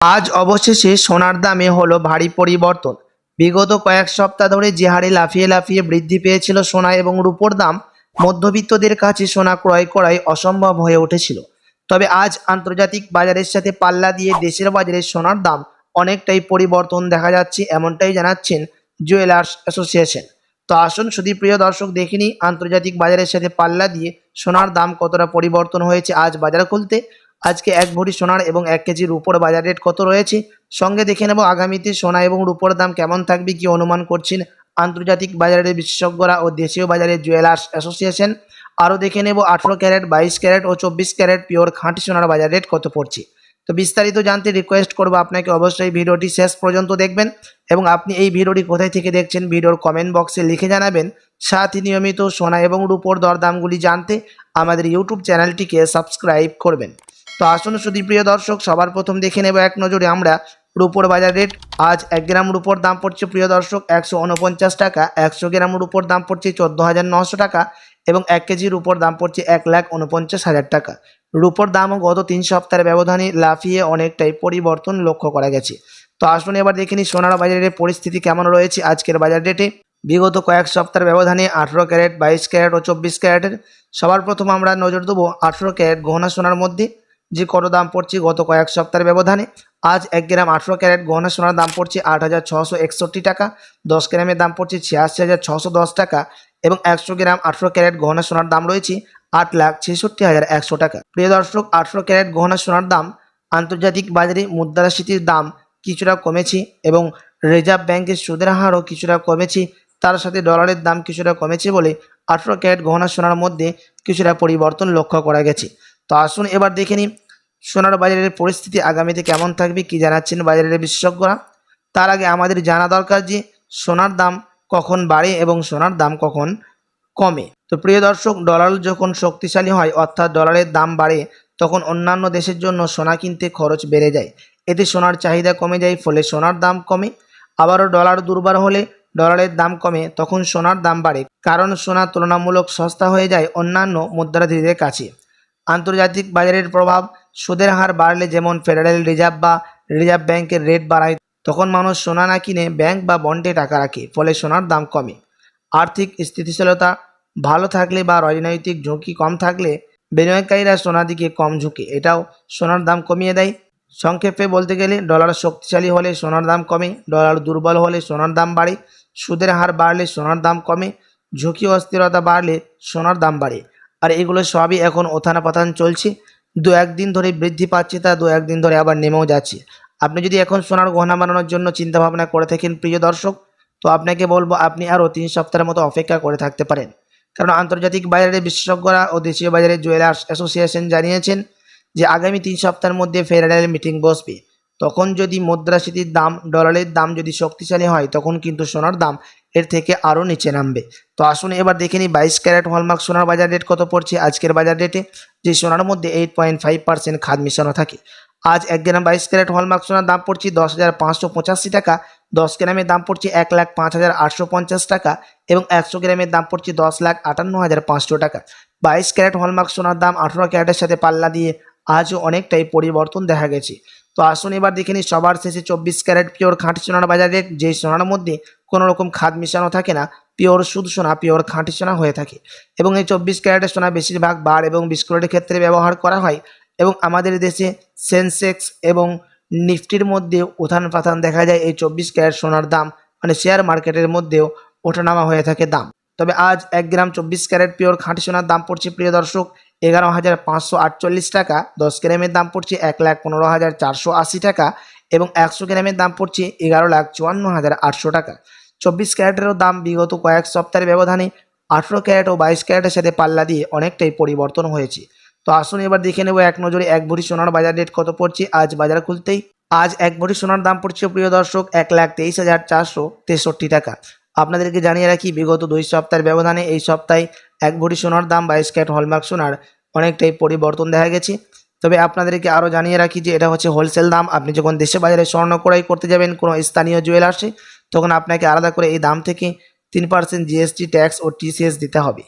আজ অবশেষে সোনার দামে হলো ভারী পরিবর্তন। বিগত কয়েক সপ্তাহ ধরে যে হারে লাফিয়ে লাফিয়ে বৃদ্ধি পেয়েছিল সোনা এবং রূপোর দাম, মধ্যবিত্তদের কাছে সোনা ক্রয় করাই অসম্ভব হয়ে উঠেছিল। তবে আজ আন্তর্জাতিক বাজারের সাথে পাল্লা দিয়ে দেশের বাজারে সোনার দাম অনেকটাই পরিবর্তন দেখা যাচ্ছে এমনটাই জানাচ্ছেন জুয়েলার্স অ্যাসোসিয়েশন। তো আসুন শুধু প্রিয় দর্শক দেখিনি আন্তর্জাতিক বাজারের সাথে পাল্লা দিয়ে সোনার দাম কতটা পরিবর্তন হয়েছে আজ বাজার খুলতে। আজকে এক ভরি সোনার এবং এক কেজি রূপোর বাজার রেট কত রয়েছে? সঙ্গে দেখে নেব আগামীতে সোনা এবং রূপোর দাম কেমন থাকবে, কি অনুমান করছেন আন্তর্জাতিক বাজারের বিশেষজ্ঞরা ও দেশীয় বাজারের জুয়েলার্স অ্যাসোসিয়েশন। আরও দেখে নেব আঠেরো ক্যারেট, বাইশ ক্যারেট ও চব্বিশ ক্যারেট পিওর খাঁটি সোনার বাজার রেট কত পড়ছে। তো বিস্তারিত জানতে রিকোয়েস্ট করব আপনাকে, অবশ্যই ভিডিওটি শেষ পর্যন্ত দেখবেন এবং আপনি এই ভিডিওটি কোথায় থেকে দেখছেন ভিডিওর কমেন্ট বক্সে লিখে জানাবেন। সাথে নিয়মিত সোনা এবং রূপোর দরদামগুলি জানতে আমাদের ইউটিউব চ্যানেলটিকে সাবস্ক্রাইব করবেন। তো আসুন শুধু প্রিয় দর্শক, সবার প্রথম দেখে নেব এক নজরে আমরা রুপোর বাজার রেট। আজ এক গ্রাম রুপোর দাম পড়ছে প্রিয় দর্শক একশো উনপঞ্চাশ টাকা, একশো গ্রাম রূপোর দাম পড়ছে চোদ্দ হাজার নশো টাকা এবং এক কেজি রূপোর দাম পড়ছে এক লাখ উনপঞ্চাশ হাজার টাকা। রুপোর দামও গত তিন সপ্তাহের ব্যবধানে লাফিয়ে অনেকটাই পরিবর্তন লক্ষ্য করা গেছে। তো আসুন এবার দেখে নিই সোনার বাজারের পরিস্থিতি কেমন রয়েছে আজকের বাজার রেটে। বিগত কয়েক সপ্তাহের ব্যবধানে আঠেরো ক্যারেট, বাইশ ক্যারেট ও চব্বিশ ক্যারেটের সবার প্রথম আমরা নজর দেবো আঠেরো ক্যারেট গহনা সোনার মধ্যে। যে কত দাম পড়ছে গত কয়েক সপ্তাহের ব্যবধানে? আজ এক গ্রাম আঠেরো ক্যারেট গহনা সোনার দাম পড়ছে আট হাজার ছশো একষট্টি টাকা, দশ গ্রামের দাম পড়ছে ছিয়াশি হাজার ছশো দশ টাকা এবং একশো গ্রাম আঠেরো ক্যারেট গহনা সোনার দাম রয়েছে আট লাখ ছেষট্টি হাজার একশো টাকা। প্রিয় দর্শক, আঠেরো ক্যারেট গহনা সোনার দাম আন্তর্জাতিক বাজারে মুদ্রাস্ফীতির দাম কিছুটা কমেছে এবং রিজার্ভ ব্যাংকের সুদের হারও কিছুটা কমেছে, তার সাথে ডলারের দাম কিছুটা কমেছে বলে আঠেরো ক্যারেট গহনা সোনার মধ্যে কিছুটা পরিবর্তন লক্ষ্য করা গেছে। তো আসুন এবার দেখে নিই সোনার বাজারের পরিস্থিতি আগামীতে কেমন থাকবে, কি জানাচ্ছেন বাজারের বিশেষজ্ঞরা? তার আগে আমাদের জানা দরকার যে সোনার দাম কখন বাড়ে এবং সোনার দাম কখন কমে। তো প্রিয় দর্শক, ডলার যখন শক্তিশালী হয়, অর্থাৎ ডলারের দাম বাড়ে, তখন অন্যান্য দেশের জন্য সোনা কিনতে খরচ বেড়ে যায়। এতে সোনার চাহিদা কমে যায়, ফলে সোনার দাম কমে। আবারও ডলার দুর্বার হলে ডলারের দাম কমে, তখন সোনার দাম বাড়ে। কারণ সোনা তুলনামূলক সস্তা হয়ে যায় অন্যান্য মুদ্রাধীদের কাছে। আন্তর্জাতিক বাজারের প্রভাব, সুদের হার বাড়লে যেমন ফেডারেল রিজার্ভ বা রিজার্ভ ব্যাংকের রেট বাড়ায়, তখন মানুষ সোনা না কিনে ব্যাংক বা বন্ডে টাকা রাখে, ফলে সোনার দাম কমে। আর্থিক স্থিতিশীলতা ভালো থাকলে বা রাজনৈতিক ঝুঁকি কম থাকলে বিনিয়োগকারীরা সোনার দিকে কম ঝুঁকে, এটাও সোনার দাম কমিয়ে দেয়। সংক্ষেপে বলতে গেলে, ডলার শক্তিশালী হলে সোনার দাম কমে, ডলার দুর্বল হলে সোনার দাম বাড়ে, সুদের হার বাড়লে সোনার দাম কমে, ঝুঁকি অস্থিরতা বাড়লে সোনার দাম বাড়ে। আর এগুলো সবই এখন ওথানা পাথান চলছে। দু একদিন ধরে বৃদ্ধি পাচ্ছে তা, দু একদিন ধরে আবার নেমেও যাচ্ছে। আপনি যদি এখন সোনার গহনা বানানোর জন্য চিন্তা ভাবনা করে থাকেন, প্রিয় দর্শক, তো আপনাকে বলব আপনি আরও তিন সপ্তাহের মতো অপেক্ষা করে থাকতে পারেন। কারণ আন্তর্জাতিক বাজারে বিশেষজ্ঞরা ও দেশীয় বাজারের জুয়েলার্স অ্যাসোসিয়েশন জানিয়েছেন যে আগামী তিন সপ্তাহের মধ্যে ফেডারেল মিটিং বসবে। তখন যদি মুদ্রাস্ফীতির দাম, ডলারের দাম যদি শক্তিশালী হয়, তখন কিন্তু সোনার দাম এর থেকে আরও নিচে নামবে। তো আসুন এবার দেখে নিই বাইশ ক্যারেট হলমার্ক সোনার বাজার রেট কত পড়ছে আজকের বাজার রেটে যে সোনার মধ্যে এইট পয়েন্ট ফাইভ পার্সেন্ট খাদ মিশানো থাকে। আজ এক গ্রাম বাইশ ক্যারেট হলমার্ক সোনার দাম পড়ছে দশ হাজার পাঁচশো পঁচাশি টাকা, দশ গ্রামের দাম পড়ছে এক লাখ পাঁচ হাজার আটশো পঞ্চাশ টাকা এবং একশো গ্রামের দাম পড়ছে দশ লাখ আটান্ন হাজার পাঁচশো টাকা। বাইশ ক্যারেট হলমার্ক সোনার দাম আঠেরো ক্যারেটের সাথে পাল্লা দিয়ে আজও অনেকটাই পরিবর্তন দেখা গেছে। তো আসুন এবার দেখে নিই, সবার শেষে চব্বিশ ক্যারেট পিওর খাঁটি সোনার বাজার যেই সোনার মধ্যে কোনো রকম খাদ মিশানো থাকে না, পিওর সুদ সোনা, পিওর খাঁটি সোনা হয়ে থাকে। এবং এই চব্বিশ ক্যারেটের সোনা বেশিরভাগ বার এবং বিস্কুটের ক্ষেত্রে ব্যবহার করা হয় এবং আমাদের দেশে সেন্সেক্স এবং নিফটির মধ্যে উত্থান পাথান দেখা যায়। এই চব্বিশ ক্যারেট সোনার দাম মানে শেয়ার মার্কেটের মধ্যেও ওঠানামা হয়ে থাকে দাম। তবে আজ এক গ্রাম চব্বিশ ক্যারেট পিওর খাঁটি সোনার দাম পড়ছে, প্রিয় দর্শক এগারো হাজার পাঁচশো আটচল্লিশ টাকা, দশ গ্রামের দাম পড়ছে এক লাখ পনেরো হাজার চারশো আশি টাকা এবং একশো গ্রামের দাম পড়ছে এগারো লাখ চুয়ান্ন হাজার আটশো টাকা। চব্বিশ ক্যারেটেরও দাম বিগত কয়েক সপ্তাহের ব্যবধানে আঠেরো ক্যারেট ও বাইশ ক্যারেটের সাথে পাল্লা দিয়ে অনেকটাই পরিবর্তন হয়েছে। তো আসুন এবার দেখে নেব এক নজরে এক ভরি সোনার বাজার রেট কত পড়ছে আজ বাজার খুলতেই। আজ এক ভরি সোনার দাম পড়ছে প্রিয় দর্শক এক লাখ তেইশ হাজার চারশো তেষট্টি টাকা। আপনাদেরকে জানিয়ে রাখি, বিগত দুই সপ্তাহের ব্যবধানে এই সপ্তাহে এক ভরি সোনার দাম বাইশ ক্যারেট হলমার্ক সোনার অনেকটাই পরিবর্তন দেখা গেছে। তবে আপনাদেরকে আরও জানিয়ে রাখি যে, এটা হচ্ছে হোলসেল দাম। আপনি যখন দেশে বাজারে স্বর্ণ ক্রয় করতে যাবেন, কোনো স্থানীয় জুয়েলার্সে তখন আপনাকে আলাদা করে এই দাম থেকে তিন পার্সেন্ট জিএসটি ট্যাক্স ও টিসিএস দিতে হবে।